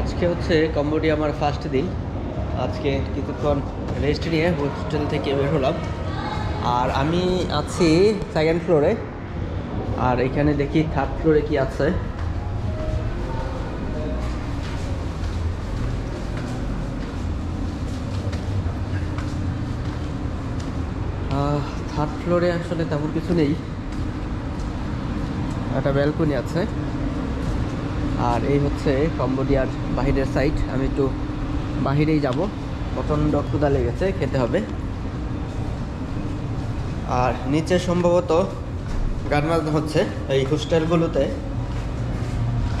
আজকে হচ্ছে কম্বোডিয়া আমার ফার্স্ট দিন। আজকে কিছুক্ষণ রেস্ট নিয়ে হোস্টেল থেকে বের হলাম। আর আমি আছি সেকেন্ড ফ্লোরে আর এখানে দেখি থার্ড ফ্লোরে কি আছে। থার্ড ফ্লোরে আসলে তেমন কিছু নেই। একটা ব্যালকনি আছে। আর এই হচ্ছে কম্বোডিয়ার বাহিরের সাইড আমি একটু বাহিরেই যাব। প্রচণ্ড ক্ষুদা লেগেছে, খেতে হবে। আর নিচে সম্ভবত গান বাজনা হচ্ছে এই হোস্টেলগুলোতে।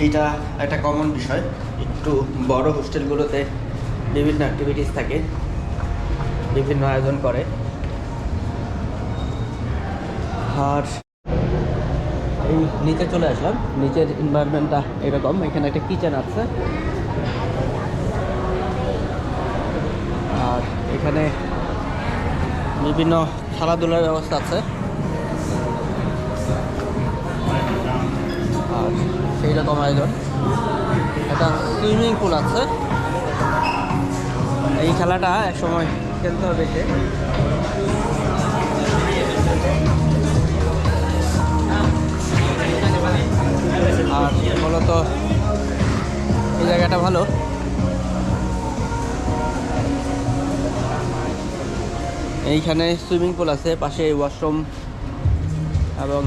এটা একটা কমন বিষয়। একটু বড় হোস্টেলগুলোতে বিভিন্ন অ্যাক্টিভিটিস থাকে, বিভিন্ন আয়োজন করে। আর এই নিচে চলে আসলাম। নিচের এনভায়রনমেন্টটা এরকম, এখানে একটা কিচেন আছে। আর এখানে বিভিন্ন খেলাধুলার ব্যবস্থা আছে। আর সেই রকম আয়োজন একটা সুইমিং পুল আছে। এই খেলাটা এক সময় খেলতে হবে সে। আর মূলত এই জায়গাটা ভালো। এইখানে সুইমিং পুল আছে, পাশে ওয়াশরুম এবং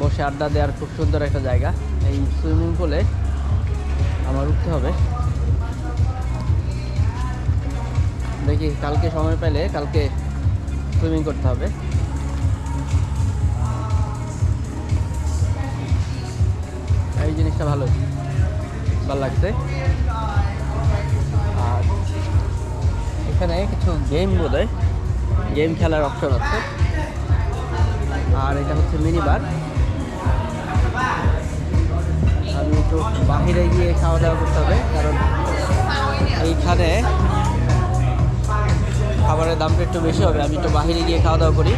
বসে আড্ডা দেওয়ার খুব সুন্দর একটা জায়গা। এই সুইমিং পুলে আমার উঠতে হবে। দেখি, কালকে সময় পেলে কালকে সুইমিং করতে হবে। এই জিনিসটা ভালো। ভালো লাগছে। আর এখানে কিছু গেম বোধ গেম খেলার অপশন আছে। আর এটা হচ্ছে মিনি বার আমি একটু বাহিরে গিয়ে খাওয়া দাওয়া করতে হবে, কারণ এইখানে খাবারের দামটা একটু বেশি হবে। আমি একটু বাহিরে গিয়ে খাওয়া দাওয়া করি।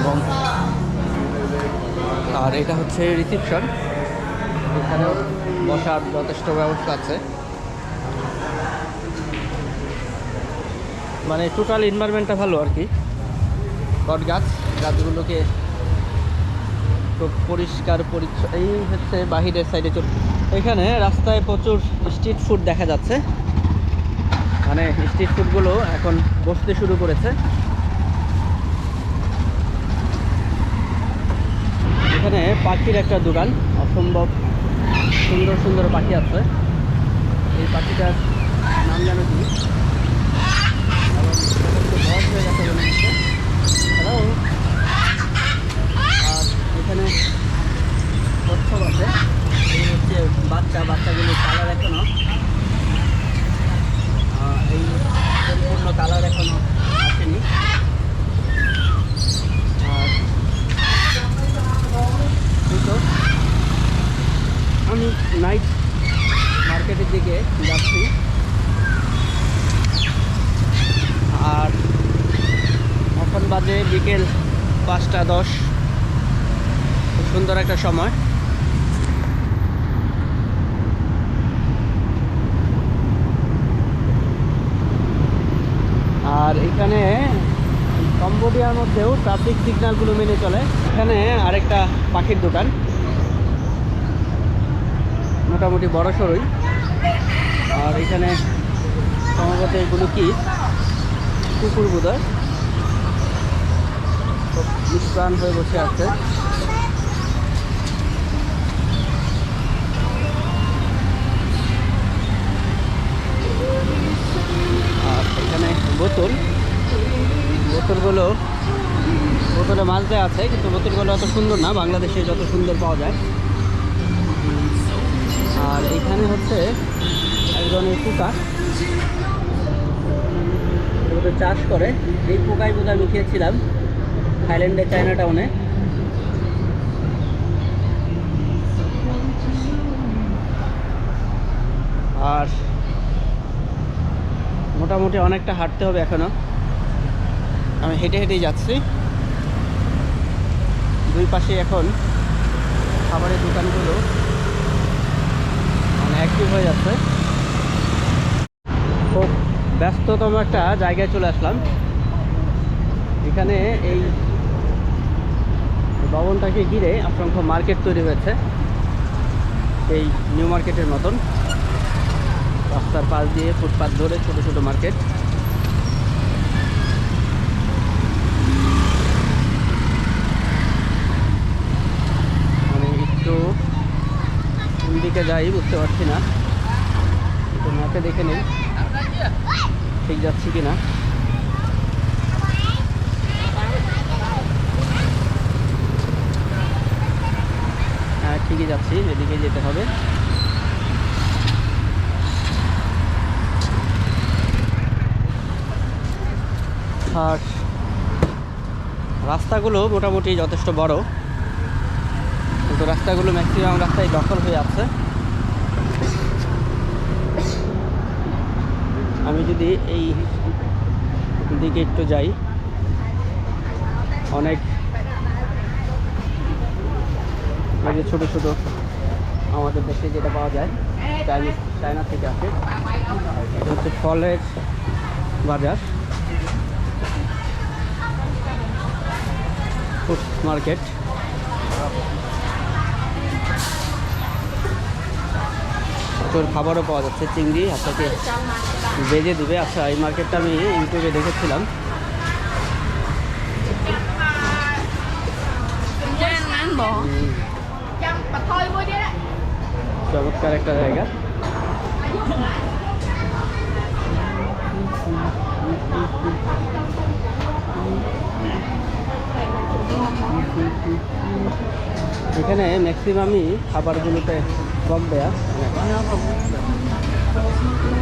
এবং আর এটা হচ্ছে রিসিপশন। এখানেও বসার যথেষ্ট ব্যবস্থা আছে। মানে টোটাল এনভায়রনমেন্টটা ভালো আর কি। বট গাছ, গাছগুলোকে খুব পরিষ্কার পরিচ্ছন্ন এই হচ্ছে বাহিরের সাইডে চল এখানে রাস্তায় প্রচুর স্ট্রিট ফুড দেখা যাচ্ছে। মানে স্ট্রিট ফুডগুলো এখন বসতে শুরু করেছে। এখানে পাখির একটা দোকান। অসম্ভব সুন্দর সুন্দর পাখি আছে। এই পাখিটার নাম জানো কি বয়স হয়ে গেছে মনে হচ্ছে আর এখানে আছে। এই হচ্ছে বাচ্চা কালার এখনও। আহ, এই সম্পূর্ণ কালার আসেনি আর এই তো আমি নাইট মার্কেটের দিকে যাচ্ছি। আর এখন বাজে বিকেল পাঁচটা দশ। সুন্দর একটা সময়। আর এখানে কম্বোডিয়ার মধ্যেও ট্রাফিক সিগন্যালগুলো মেনে চলে। এখানে আরেকটা পাখির দোকান। মোটামুটি বড় সড়ই আর এখানে সম্ভবত এগুলো কি? কুকুর বোধহয় নিষ্প্রাণ হয়ে বসে আছে। আর এখানে বোতল। বোতলগুলো, বোতলে মাছ দেওয়া আছে, কিন্তু বোতলগুলো অত সুন্দর না। বাংলাদেশে যত সুন্দর পাওয়া যায়। আর এখানে হচ্ছে একজনের পোকা। এগুলো চাষ করে। এই পোকাই বোধ আমি খেয়েছিলাম। থাইল্যান্ডের চায়না টাউনে। আর মোটামুটি অনেকটা হাঁটতে হবে এখনও। আমি হেঁটে হেঁটেই যাচ্ছি। দুই পাশে এখন খাবারের দোকানগুলো। অ্যাক্টিভ হয়ে যাচ্ছে। খুব ব্যস্ততম একটা জায়গায় চলে আসলাম। এখানে এই ভবনটাকে ঘিরে অসংখ্য মার্কেট তৈরি হয়েছে। এই নিউ মার্কেটের মতন। রাস্তার পাশ দিয়ে ফুটপাথ ধরে ছোটো ছোটো মার্কেট মানে একটু কোন দিকে যাই, বুঝতে পারছি না। তো ম্যাপে দেখে নেই, ঠিক যাচ্ছি কি না হ্যাঁ ঠিকই যাচ্ছি, এদিকে যেতে হবে। আর রাস্তাগুলো মোটামুটি যথেষ্ট বড়, কিন্তু রাস্তাগুলো ম্যাক্সিমাম রাস্তায় দখল হয়ে আছে। আমি যদি এই দিকে একটু যাই, অনেক যে ছোটো ছোটো আমাদের দেশে যেটা পাওয়া যায়, চাইনিজ, চায়না থেকে আসে, এটা হচ্ছে ফলের বাজার। ফুড মার্কেট প্রচুর খাবারও পাওয়া যাচ্ছে, চিংড়ি। আপনাকে বেজে দিবে। আচ্ছা এই মার্কেটটা আমি ইউটিউবে দেখেছিলাম. চমৎকার একটা জায়গা। এখানে ম্যাক্সিমামই খাবারগুলোতে কম দেয়া।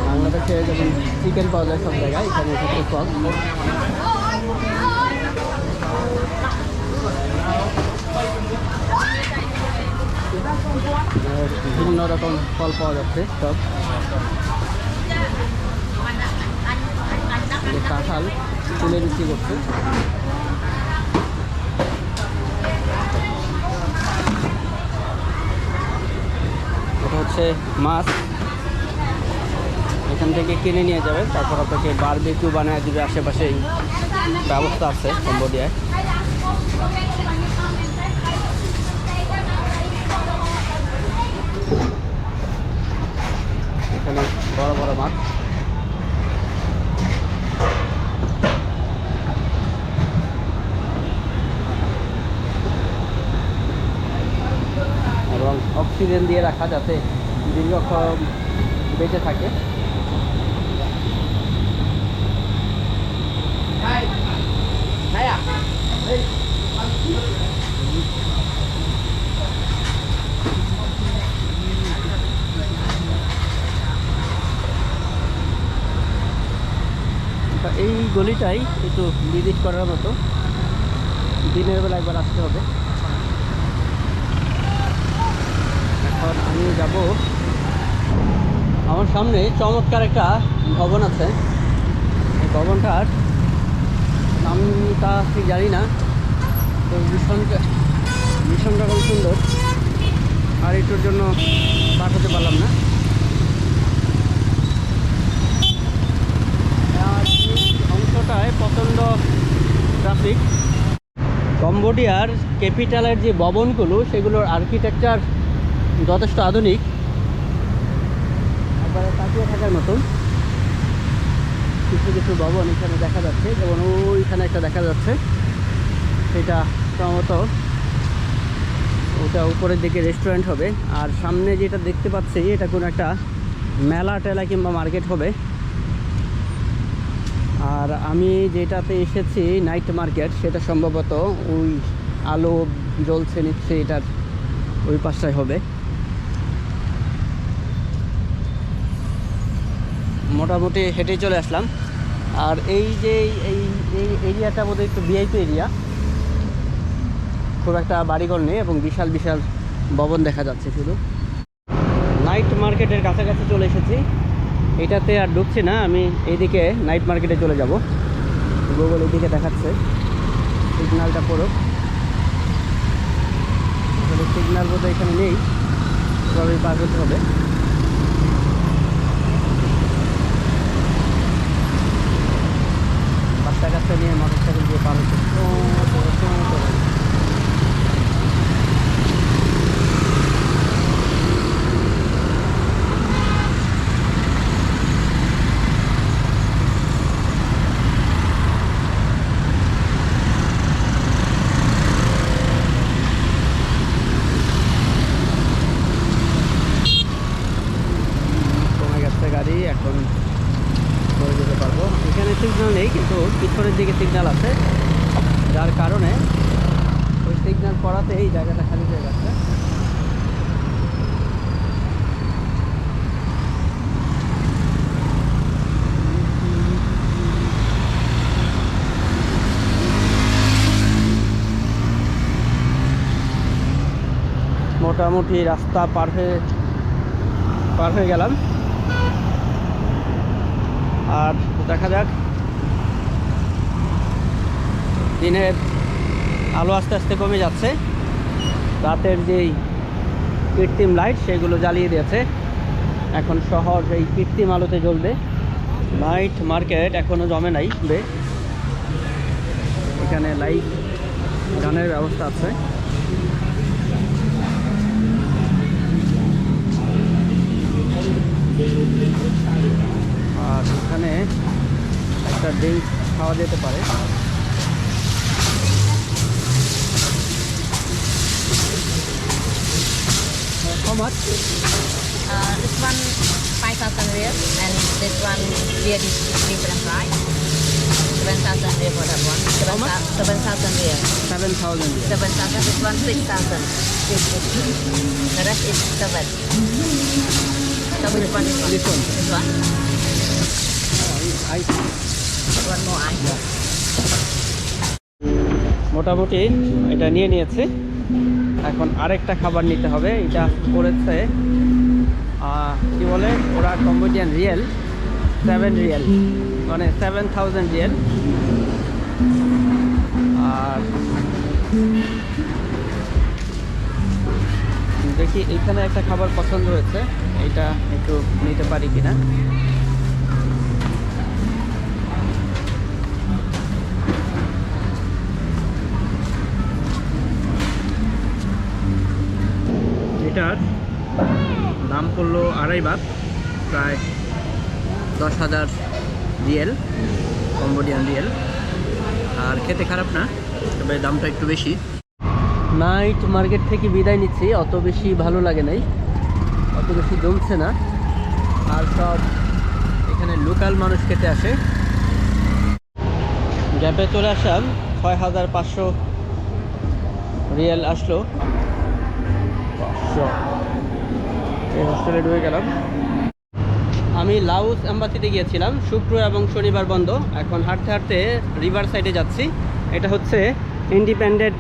বাংলাদেশে যেমন চিকেন পাওয়া যায় সব জায়গায়, এখানে একটু কম। বিভিন্ন রকম ফল পাওয়া যাচ্ছে সব। কাঁঠাল তুলে বিক্রি করছে এটা হচ্ছে মাছ। এখান থেকে কিনে নিয়ে যাবে। তারপর আপনাকে বারবিকিউ বানিয়ে দিবে আশেপাশেই। ব্যবস্থা আছে কম্বোডিয়ায়। এখানে বড় বড় মাছ। এবং অক্সিজেন দিয়ে রাখা যাতে দীর্ঘক্ষণ বেঁচে থাকে। এই গলিটাই একটু ভিজিট করার মতো। দিনের বেলা একবার আসতে হবে। এখন আমি যাব আমার সামনে চমৎকার একটা ভবন আছে। এই ভবনটার নামটা ঠিক জানি না। তো ভীষণটা ভীষণ খুব সুন্দর। আর একটুর জন্য পাঠাতে পারলাম না। অংশটায় প্রচণ্ড ট্রাফিক কম্বোডিয়ার ক্যাপিটালের যে ভবনগুলো, সেগুলোর আর্কিটেকচার যথেষ্ট আধুনিক। তাকিয়ে থাকার মতন। কিছু কিছু ভবন এখানে দেখা যাচ্ছে, যেমন ওইখানে একটা দেখা যাচ্ছে। সেটা সম্ভবত ওটা উপরের দিকে রেস্টুরেন্ট হবে। আর সামনে যেটা দেখতে পাচ্ছি, এটা কোনো একটা মেলা টেলা কিংবা মার্কেট হবে। আর আমি যেটাতে এসেছি নাইট মার্কেট সেটা সম্ভবত ওই আলো জ্বলছে নিচ্ছে এটার ওই পাশটায় হবে। মোটামুটি হেঁটে চলে আসলাম। আর এই যে এই এই এরিয়াটা বোধহয় একটু ভিআইপি এরিয়া। খুব একটা বাড়িঘর নেই এবং বিশাল বিশাল ভবন দেখা যাচ্ছে শুধু। নাইট মার্কেটের কাছাকাছি চলে এসেছি। এটাতে আর ঢুকছি না, আমি এইদিকে নাইট মার্কেটে চলে যাব। গুগল এইদিকে দেখাচ্ছে। সিগনালটা পড়ুক। সিগন্যাল বোধহয় এখানে নেই। পার হতে হবে। কাচ্চা নিয়ে মোটরসাইকেল দিয়ে পার হচ্ছে টো, টো, টো করে। কমে গেছে গাড়ি এখন করে যেতে পারব এখানে সিগন্যাল নেই কিন্তু পিছনের দিকে সিগন্যাল আছে যার কারণে ওই সিগন্যাল পড়াতে এই জায়গাটা খালি হয়ে যাচ্ছে মোটামুটি রাস্তা পার হয়ে পার হয়ে গেলাম। আর দেখা যাক, দিনের আলো আস্তে আস্তে কমে যাচ্ছে। রাতের যেই কৃত্রিম লাইট সেগুলো জ্বালিয়ে দিয়েছে। এখন শহর এই কৃত্রিম আলোতে জ্বলবে। নাইট মার্কেট এখনও জমে নাই বে। এখানে লাইট গানের ব্যবস্থা আছে। আর এখানে একটা ড্রিঙ্ক খাওয়া যেতে পারে How much? Uh, this one 5,000 real and this one beer is different price. 7,000 real for that one. How much? 7,000 real. 7,000 yen. 7,000, this one 6,000. The rest is 7. So which one is one? This one. This one. মোটামুটি এটা নিয়ে নিয়েছে। এখন আরেকটা খাবার নিতে হবে, এটা করেছে কি বলে, ওরা কম্বোডিয়ান রিয়েল সেভেন রিয়েল মানে সেভেন থাউজেন্ড রিয়েল। আর দেখি, এখানে একটা খাবার পছন্দ হয়েছে, এটা একটু নিতে পারি কিনা। এটার দাম পড়ল আড়াই বাত, প্রায় দশ হাজার রিয়েল, কম্বোডিয়ান রিয়েল। আর খেতে খারাপ না, তবে দামটা একটু বেশি। নাইট মার্কেট থেকে বিদায় নিচ্ছি, অত বেশি ভালো লাগে নাই, অত বেশি জমছে না। আর সব এখানে লোকাল মানুষ খেতে আসে। গ্যাপে চলে আসলাম, ছয় হাজার পাঁচশো রিয়েল আসলো। হোস্টেলে ঢুকে গেলাম। আমি লাউস এম্বাসিতে গিয়েছিলাম, শুক্র এবং শনিবার বন্ধ। এখন হাঁটতে হাঁটতে রিভার সাইডে যাচ্ছি। এটা হচ্ছে ইন্ডিপেন্ডেন্ট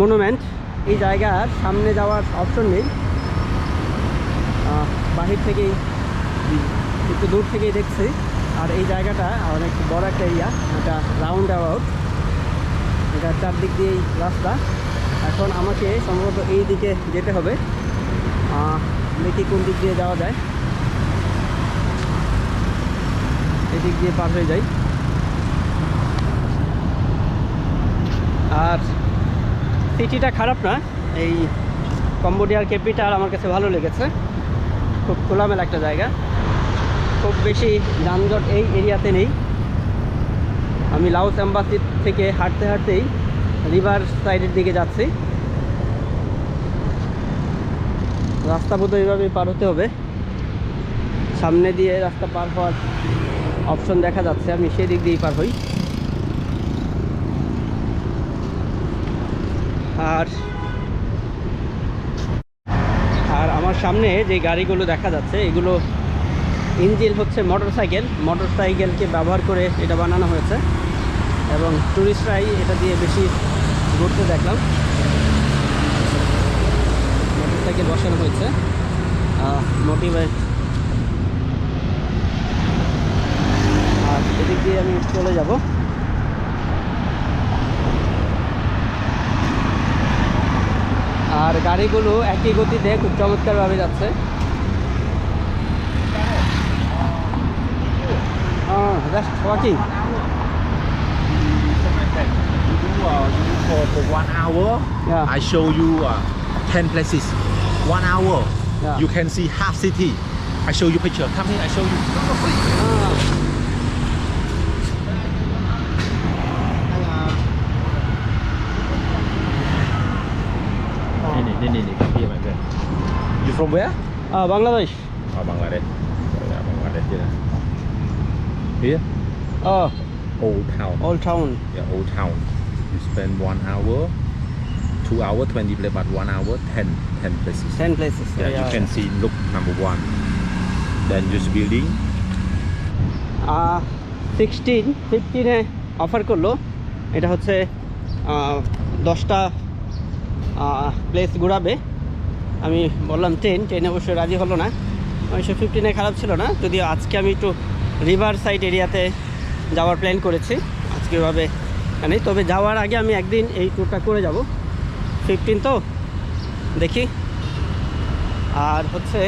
মনুমেন্ট এই জায়গার সামনে যাওয়ার অপশন নেই। বাহির থেকেই, একটু দূর থেকেই দেখছি। আর এই জায়গাটা অনেক বড় একটা এরিয়া এটা রাউন্ড অ্যাবাউট এটা চারদিক দিয়েই রাস্তা। এখন আমাকে সম্ভবত এই দিকে যেতে হবে। দেখি কোন দিক দিয়ে যাওয়া যায়। এদিক দিয়ে পার হয়ে যাই। আর সিটিটা খারাপ না, এই কম্বোডিয়ার ক্যাপিটাল আমার কাছে ভালো লেগেছে। খুব খোলামেলা একটা জায়গা। খুব বেশি যানজট এই এরিয়াতে নেই। আমি লাউস এম্বাসি থেকে হাঁটতে হাঁটতেই রিভার সাইডের দিকে যাচ্ছি। রাস্তা বোধ এইভাবেই পার হতে হবে। সামনে দিয়ে রাস্তা পার হওয়ার অপশন দেখা যাচ্ছে, আমি সেই দিক দিয়েই পার হই। আর আর আমার সামনে যে গাড়িগুলো দেখা যাচ্ছে, এগুলো ইঞ্জিন হচ্ছে মোটর সাইকেল মোটর সাইকেলকে ব্যবহার করে এটা বানানো হয়েছে। এবং ট্যুরিস্টরাই এটা দিয়ে বেশি ঘুরতে দেখলাম। মোটর সাইকেল বসানো হয়েছে। মোটিভেট আর এদিক দিয়ে আমি চলে যাব। আর আর গাড়িগুলো একই গতিতে খুব চমৎকারভাবে যাচ্ছে। Just walking Uh, for, for one hour, yeah. I show you uh, 10 places. One hour, yeah. you can see half city. I show you picture. Come here, I show you. Ah. You from where? Uh, Bangladesh. Oh, Bangladesh. Oh, yeah, Bangladesh. Yeah. Here? Oh. Old town. Old town. Yeah, old town. You spend one hour, two hour, 20 places, but one hour, 10, 10 places. Ten places Yeah, you can see look number one. Then this building. Sixteen ফিফটিনে offer করল এটা হচ্ছে দশটা place ঘোরাবে আমি বললাম ten ten অবশ্যই রাজি হলো না উনিশশো ফিফটিনে খারাপ ছিল না যদিও আজকে আমি একটু রিভার সাইড এরিয়াতে যাওয়ার প্ল্যান করেছি আজকে ওভাবে নেই তবে যাওয়ার আগে আমি একদিন এই ট্যুরটা করে যাব। ফিফটিন তো দেখি। আর হচ্ছে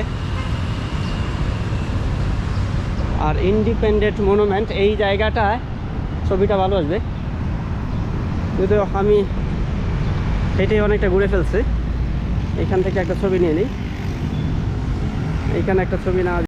আর ইন্ডিপেন্ডেন্ট মনুমেন্ট এই জায়গাটায় ছবিটা ভালো আসবে। যদিও আমি হেঁটে অনেকটা ঘুরে ফেলছি। এখান থেকে একটা ছবি নিয়ে নিই। এইখানে একটা ছবি নেওয়া